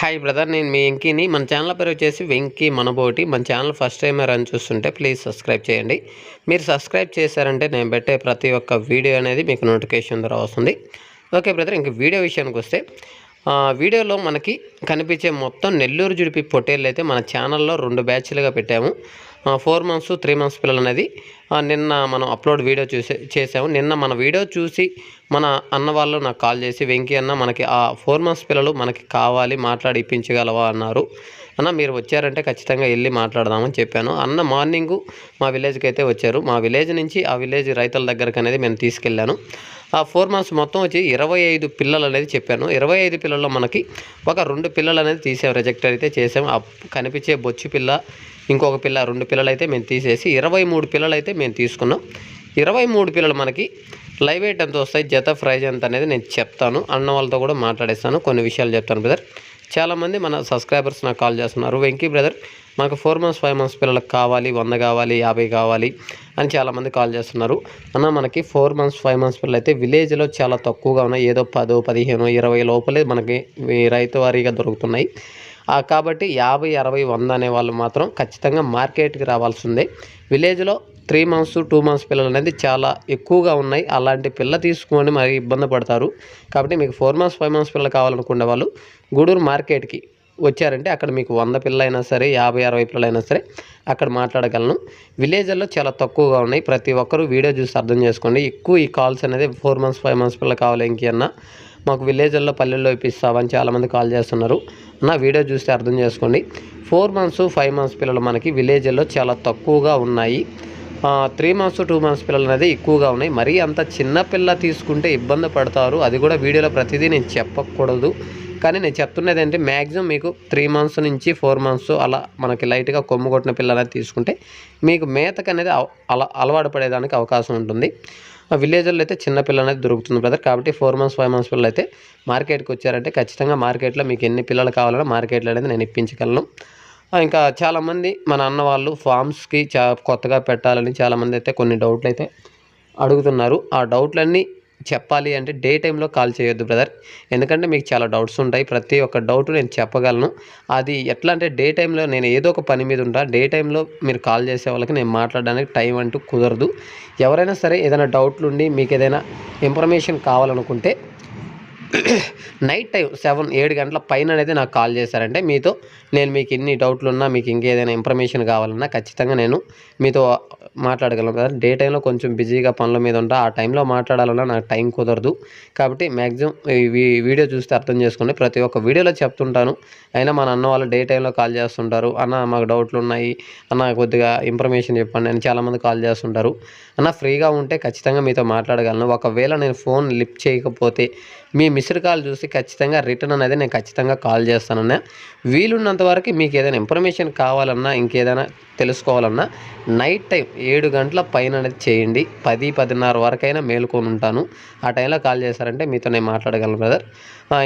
Hi brother నేను మీ వెంకీని. మన channel పేరు వచ్చేసి వెంకీ మనబోటి. మన ఛానల్ ఫస్ట్ టైం రన్ చూస్తుంటే ప్లీజ్ సబ్స్క్రైబ్ చేయండి. మీరు సబ్స్క్రైబ్ చేశారంటే నేను పెట్టే ప్రతి ఒక్క వీడియో అనేది మీకు నోటిఫికేషన్ ద్వారా వస్తుంది. ఓకే బ్రదర్ ఇంక వీడియో విషయానికి వస్తే వీడియోలో మనకి కనిపించే మొత్తం నెల్లూరు జుడిపి పొటేళ్ళు అయితే మన ఛానల్లో రెండు బ్యాచ్లుగా పెట్టాము. ఫోర్ మంత్స్ త్రీ మంత్స్ పిల్లలు అనేది నిన్న మనం అప్లోడ్ వీడియో చూసే చేసాము నిన్న మన వీడియో చూసి మన అన్న వాళ్ళు నాకు కాల్ చేసి వెంకీ అన్న మనకి ఆ ఫోర్ మంత్స్ పిల్లలు మనకి కావాలి మాట్లాడి ఇప్పించగలవా? అన్నారు. అన్న మీరు వచ్చారంటే ఖచ్చితంగా వెళ్ళి మాట్లాడదామని చెప్పాను. అన్న మార్నింగు మా విలేజ్కి అయితే వచ్చారు. మా విలేజ్ నుంచి ఆ విలేజ్ రైతుల దగ్గరకు అనేది నేను తీసుకెళ్ళాను. ఆ ఫోర్ మంత్స్ మొత్తం వచ్చి ఇరవై ఐదు పిల్లలు అనేది చెప్పాను. ఇరవై ఐదు పిల్లల్లో మనకి ఒక రెండు పిల్లలు అనేది తీసాం రిజెక్ట్ అయితే చేసాం. ఆ కనిపించే బొచ్చు పిల్ల ఇంకొక పిల్ల రెండు పిల్లలు అయితే మేము తీసేసి ఇరవై మూడు పిల్లలు అయితే మేము తీసుకున్నాం. ఇరవై మూడు పిల్లలు మనకి లైవ్ ఎయిట్ ఎంత వస్తాయి జత ప్రైజ్ ఎంత అనేది నేను చెప్తాను. అన్న వాళ్ళతో కూడా మాట్లాడేస్తాను. కొన్ని విషయాలు చెప్తాను బ్రదర్ చాలామంది మన సబ్స్క్రైబర్స్ నాకు కాల్ చేస్తున్నారు. వెంకీ బ్రదర్ మాకు ఫోర్ మంత్స్ ఫైవ్ మంత్స్ పిల్లలకు కావాలి వంద కావాలి యాభై కావాలి అని చాలామంది కాల్ చేస్తున్నారు. అన్న మనకి ఫోర్ మంత్స్ ఫైవ్ మంత్స్ పిల్లలు అయితే విలేజ్లో చాలా తక్కువగా ఉన్నాయి. ఏదో పదో పదిహేను ఇరవై లోపలే మనకి రైతు వారీగా దొరుకుతున్నాయి. కాబట్టి యాభై అరవై వంద అనే వాళ్ళు మాత్రం ఖచ్చితంగా మార్కెట్కి రావాల్సిందే. విలేజ్లో త్రీ మంత్స్ టూ మంత్స్ పిల్లలు అనేది చాలా ఎక్కువగా ఉన్నాయి. అలాంటి పిల్ల తీసుకొని మరి ఇబ్బంది పడతారు. కాబట్టి మీకు ఫోర్ మంత్స్ ఫైవ్ మంత్స్ పిల్లలు కావాలనుకునే వాళ్ళు గూడూరు మార్కెట్కి వచ్చారంటే అక్కడ మీకు వంద పిల్లలైనా సరే యాభై అరవై పిల్లలైనా సరే అక్కడ మాట్లాడగలను. విలేజ్లో చాలా తక్కువగా ఉన్నాయి. ప్రతి ఒక్కరూ వీడియో చూసి అర్థం చేసుకోండి. ఎక్కువ ఈ కాల్స్ అనేది ఫోర్ మంత్స్ ఫైవ్ మంత్స్ పిల్లలు కావాలి ఇంకేమన్నా మాకు విలేజ్ల్లో పల్లెల్లో ఇప్పిస్తామని చాలామంది కాల్ చేస్తున్నారు. నా వీడియో చూస్తే అర్థం చేసుకోండి. ఫోర్ మంత్స్ ఫైవ్ మంత్స్ పిల్లలు మనకి విలేజ్ల్లో చాలా తక్కువగా ఉన్నాయి. త్రీ మంత్స్ టూ మంత్స్ పిల్లలు అనేది ఎక్కువగా ఉన్నాయి. మరీ అంత చిన్న పిల్ల తీసుకుంటే ఇబ్బంది పడతారు. అది కూడా వీడియోలో ప్రతిదీ నేను చెప్పకూడదు. కానీ నేను చెప్తున్నది ఏంటంటే మ్యాక్సిమం మీకు త్రీ మంత్స్ నుంచి ఫోర్ మంత్స్ అలా మనకి లైట్గా కొమ్ము కొట్టిన పిల్ల అనేది తీసుకుంటే మీకు మేతకు అనేది అలా అలవాటు పడేదానికి అవకాశం ఉంటుంది. ఆ విలేజ్లో అయితే చిన్న పిల్ల అనేది దొరుకుతుంది బ్రదర్ కాబట్టి ఫోర్ మంత్స్ ఫైవ్ మంత్స్ పిల్లలు అయితే మార్కెట్కి వచ్చారంటే ఖచ్చితంగా మార్కెట్లో మీకు ఎన్ని పిల్లలు కావాలన్నా మార్కెట్లో అనేది నేను ఇప్పించగలను. ఇంకా చాలామంది మన అన్న వాళ్ళు ఫామ్స్కి చా కొత్తగా పెట్టాలని చాలామంది అయితే కొన్ని డౌట్లు అయితే అడుగుతున్నారు. ఆ డౌట్లన్నీ చెప్పాలి అంటే డే టైంలో కాల్ చేయొద్దు బ్రదర్. ఎందుకంటే మీకు చాలా డౌట్స్ ఉంటాయి. ప్రతి ఒక్క డౌట్ నేను చెప్పగలను. అది ఎట్లా అంటే డే టైంలో నేను ఏదో ఒక పని మీద ఉంటా. డే టైంలో మీరు కాల్ చేసే వాళ్ళకి నేను మాట్లాడడానికి టైం అంటూ కుదరదు. ఎవరైనా సరే ఏదైనా డౌట్లు ఉండి మీకు ఏదైనా ఇన్ఫర్మేషన్ కావాలనుకుంటే నైట్ టైం సెవెన్ ఏడు గంటల పైన అనేది నాకు కాల్ చేశారంటే మీతో నేను మీకు ఎన్ని డౌట్లు ఉన్నా మీకు ఇంకేదైనా ఇన్ఫర్మేషన్ కావాలన్నా ఖచ్చితంగా నేను మీతో మాట్లాడగలను కదా. డే టైంలో కొంచెం బిజీగా పనుల మీద ఉంటా ఆ టైంలో మాట్లాడాలన్నా నాకు టైం కుదరదు. కాబట్టి మ్యాక్సిమం ఈ వీడియో చూస్తే అర్థం చేసుకోండి. ప్రతి ఒక్క వీడియోలో చెప్తుంటాను. అయినా మన అన్న వాళ్ళు డే టైంలో కాల్ చేస్తుంటారు. అన్న మాకు డౌట్లు ఉన్నాయి అన్న కొద్దిగా ఇన్ఫర్మేషన్ చెప్పండి అని చాలామంది కాల్ చేస్తుంటారు. అన్న ఫ్రీగా ఉంటే ఖచ్చితంగా మీతో మాట్లాడగలను. ఒకవేళ నేను ఫోన్ లిఫ్ట్ చేయకపోతే మీ మిస్డ్ కాల్ చూసి ఖచ్చితంగా రిటర్న్ అనేది నేను ఖచ్చితంగా కాల్ చేస్తానన్నా. వీలున్నంత వరకు మీకు ఏదైనా ఇన్ఫర్మేషన్ కావాలన్నా ఇంకేదైనా తెలుసుకోవాలన్నా నైట్ టైం ఏడు గంటల పైన అనేది చేయండి. పది పదిన్నర వరకైనా మేలుకొని ఉంటాను. ఆ టైంలో కాల్ చేశారంటే మీతో నేను మాట్లాడగలను బ్రదర్.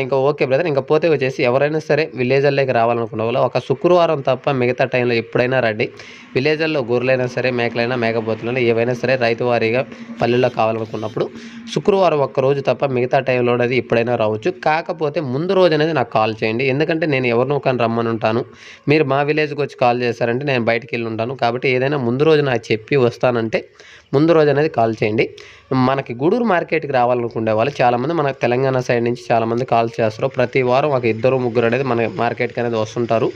ఇంకా ఓకే బ్రదర్. ఇంకా పోతే వచ్చేసి ఎవరైనా సరే విలేజర్లోకి రావాలనుకున్న వాళ్ళు ఒక శుక్రవారం తప్ప మిగతా టైంలో ఎప్పుడైనా రండి. విలేజ్ల్లో గొర్రెలైనా సరే మేకలైనా మేకపోతులైనా ఏవైనా సరే రైతు వారీగా పల్లెల్లో కావాలనుకున్నప్పుడు శుక్రవారం ఒక్క రోజు తప్ప మిగతా టైంలో అనేది ఎప్పుడైనా రావచ్చు. కాకపోతే ముందు రోజు అనేది నాకు కాల్ చేయండి. ఎందుకంటే నేను ఎవరినో కానీ రమ్మని ఉంటాను. మీరు మా విలేజ్కి వచ్చి కాల్ చేశారంటే నేను బయటికి వెళ్ళి ఉంటాను. కాబట్టి ఏదైనా ముందు రోజు నాకు చెప్పి వస్తానంటే ముందు రోజు అనేది కాల్ చేయండి. మనకి గూడూరు మార్కెట్కి రావాలనుకునే వాళ్ళు చాలామంది మన తెలంగాణ సైడ్ నుంచి చాలామంది కాల్ చేస్తారు. ప్రతి వారం ఒక ఇద్దరు ముగ్గురు అనేది మన మార్కెట్కి అనేది వస్తుంటారు.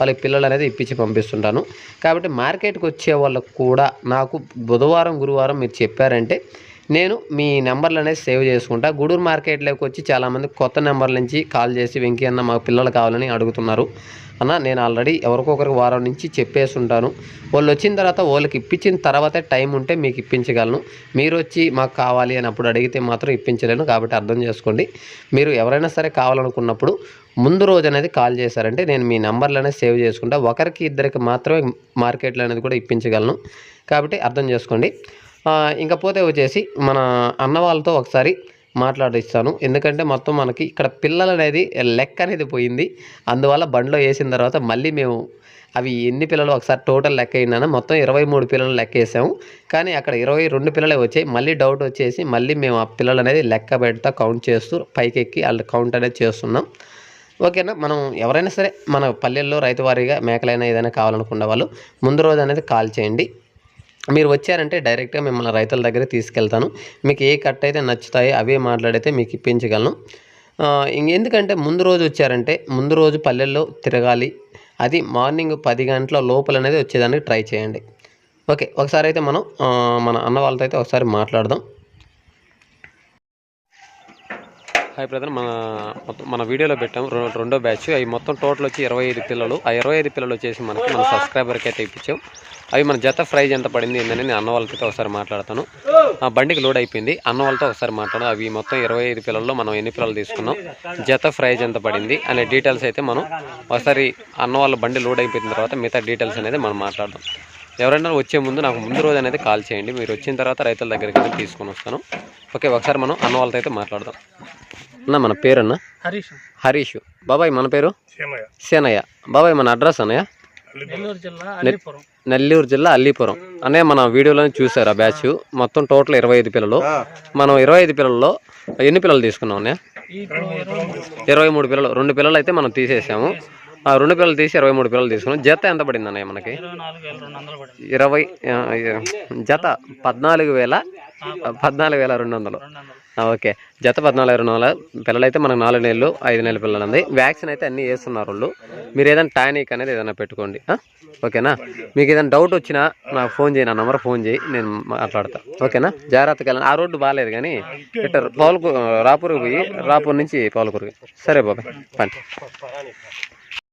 వాళ్ళకి పిల్లలు అనేది ఇప్పించి పంపిస్తుంటాను. కాబట్టి మార్కెట్కి వచ్చే వాళ్ళకు కూడా నాకు బుధవారం గురువారం మీరు చెప్పారంటే నేను మీ నెంబర్లు అనేది సేవ్ చేసుకుంటా. గూడూరు మార్కెట్లోకి వచ్చి చాలామంది కొత్త నెంబర్ల నుంచి కాల్ చేసి వెంకీ అన్న మా పిల్లలు కావాలని అడుగుతున్నారు. అన్న నేను ఆల్రెడీ ఎవరికొకరికి వారం నుంచి చెప్పేసి ఉంటాను వాళ్ళు వచ్చిన తర్వాత వాళ్ళకి ఇప్పించిన తర్వాతే టైం ఉంటే మీకు ఇప్పించగలను. మీరు వచ్చి మాకు కావాలి అని అప్పుడు అడిగితే మాత్రం ఇప్పించలేను కాబట్టి అర్థం చేసుకోండి. మీరు ఎవరైనా సరే కావాలనుకున్నప్పుడు ముందు రోజు అనేది కాల్ చేశారంటే నేను మీ నెంబర్లు అనేది సేవ్ చేసుకుంటా. ఒకరికి ఇద్దరికి మాత్రమే మార్కెట్లు అనేది కూడా ఇప్పించగలను. కాబట్టి అర్థం చేసుకోండి. ఇంకపోతే ఇంకా పోతే వచ్చేసి మన అన్న వాళ్ళతో ఒకసారి మాట్లాడిస్తాను. ఎందుకంటే మొత్తం మనకి ఇక్కడ పిల్లలు అనేది లెక్క అనేది పోయింది. అందువల్ల బండిలో వేసిన తర్వాత మళ్ళీ మేము అవి ఎన్ని పిల్లలు ఒకసారి టోటల్ లెక్క అయినా మొత్తం ఇరవై మూడు పిల్లలు లెక్క వేసాము. కానీ అక్కడ ఇరవై రెండు పిల్లలే వచ్చాయి. మళ్ళీ డౌట్ వచ్చేసి మళ్ళీ మేము ఆ పిల్లలు అనేది లెక్క పెడతా కౌంట్ చేస్తూ పైకి ఎక్కి వాళ్ళ కౌంట్ అనేది చేస్తున్నాం. ఓకేనా? మనం ఎవరైనా సరే మన పల్లెల్లో రైతు వారీగా మేకలైనా ఏదైనా కావాలనుకున్న వాళ్ళు ముందు రోజు అనేది కాల్ చేయండి. మీరు వచ్చారంటే డైరెక్ట్గా మిమ్మల్ని రైతుల దగ్గర తీసుకెళ్తాను. మీకు ఏ కట్ అయితే నచ్చుతాయి అవే మాట్లాడితే మీకు ఇప్పించగలను. ఎందుకంటే ముందు రోజు వచ్చారంటే ముందు రోజు పల్లెల్లో తిరగాలి. అది మార్నింగ్ పది గంటల లోపల అనేది వచ్చేదానికి ట్రై చేయండి. ఓకే ఒకసారి అయితే మనం మన అన్న వాళ్ళతో అయితే ఒకసారి మాట్లాడదాం. హాయ్ బ్రదర్ మన మొత్తం మన వీడియోలో పెట్టాం రెండో బ్యాచ్ అవి మొత్తం టోటల్ వచ్చి ఇరవై ఐదు పిల్లలు. ఆ ఇరవై ఐదు పిల్లలు వచ్చేసి మనకి మన సబ్స్క్రైబర్కి అయితే ఇప్పించాం. అవి మన జత ప్రైజ్ ఎంత పడింది ఏందని నేను అన్న వాళ్ళతో ఒకసారి మాట్లాడతాను. ఆ బండికి లోడ్ అయిపోయింది. అన్న వాళ్ళతో ఒకసారి మాట్లాడు అవి మొత్తం ఇరవై ఐదు పిల్లల్లో మనం ఎన్ని పిల్లలు తీసుకున్నాం? జత ప్రైజ్ ఎంత పడింది? అనే డీటెయిల్స్ అయితే మనం ఒకసారి అన్న వాళ్ళ బండి లోడ్ అయిపోయిన తర్వాత మిగతా డీటెయిల్స్ అనేది మనం మాట్లాడదాం. ఎవరైనా వచ్చే ముందు నాకు ముందు రోజు అనేది కాల్ చేయండి. మీరు వచ్చిన తర్వాత రైతుల దగ్గరికి వెళ్ళి తీసుకొని వస్తాను. ఓకే ఒకసారి మనం అన్న వాళ్ళతో అయితే మాట్లాడదాం. అన్న మన పేరన్నా? హరీష్. హరీష్. బాబాయ్ మన పేరు? సేనయ్య. బాబాయ్ మన అడ్రస్ అన్నయ్య? నెల్లూరు జిల్లా అల్లిపురం నెల్లూరు జిల్లా అల్లీపురం అనే మన వీడియోలో చూసారు ఆ బ్యాచ్. మొత్తం టోటల్ ఇరవై ఐదు పిల్లలు. మనం ఇరవై ఐదు పిల్లల్లో ఎన్ని పిల్లలు తీసుకున్నాం అన్నయ్య? ఇరవై మూడు పిల్లలు. రెండు పిల్లలు అయితే మనం తీసేసాము. ఆ రెండు పిల్లలు తీసి ఇరవై మూడు పిల్లలు తీసుకున్నాం. జత ఎంత పడింది అన్నయ్య మనకి? ఇరవై జత పద్నాలుగు వేల పద్నాలుగు వేల రెండు వందలు. ఓకే. జత పద్నాలుగు ఇరవై వందల పిల్లలు అయితే మనకు నాలుగు నెలలు ఐదు నెలల పిల్లలు ఉంది వ్యాక్సిన్ అయితే అన్నీ వేస్తున్నారు వాళ్ళు. మీరు ఏదైనా టానిక్ అనేది ఏదైనా పెట్టుకోండి. ఓకేనా? మీకు ఏదైనా డౌట్ వచ్చినా నాకు ఫోన్ చేయి నా నెంబర్ ఫోన్ చేయి నేను మాట్లాడతా. ఓకేనా? జాగ్రత్తగా వెళ్ళండి. ఆ రోడ్డు బాగాలేదు కానీ ఇట్ట పావులకు రాపూరుకు పోయి రాపూర్ నుంచి పావులకూరుకి. సరే బాబాయ్. పండి